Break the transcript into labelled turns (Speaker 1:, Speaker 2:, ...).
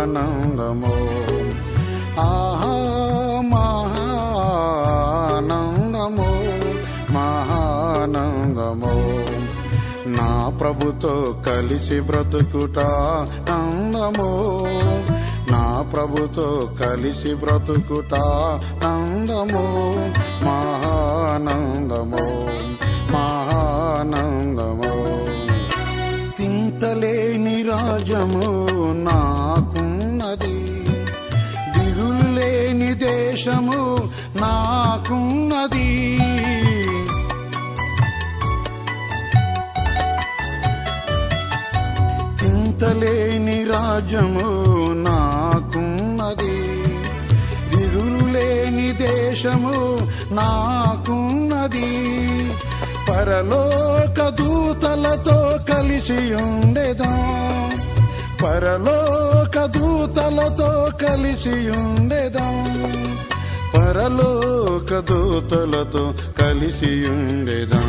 Speaker 1: మహానందమో ఆహా మహానందమో నా ప్రభుతో కలిసి బ్రతుకుట నందమో నా ప్రభుతో కలిసి బ్రతుకుట నందమో మహానందమో మహానందమో చింతలేని రాజము నా దేశము నాకున్నది. చింతలేని రాజ్యము నాకున్నది. దిగులు లేని దేశము నాకున్నది. పరలోక దూతలతో కలిసి ఉండేదా. పరలోక దూతలతో కలిసి ఉండేదా. పరలోక దూతలతో కలిసి ఉండేదా.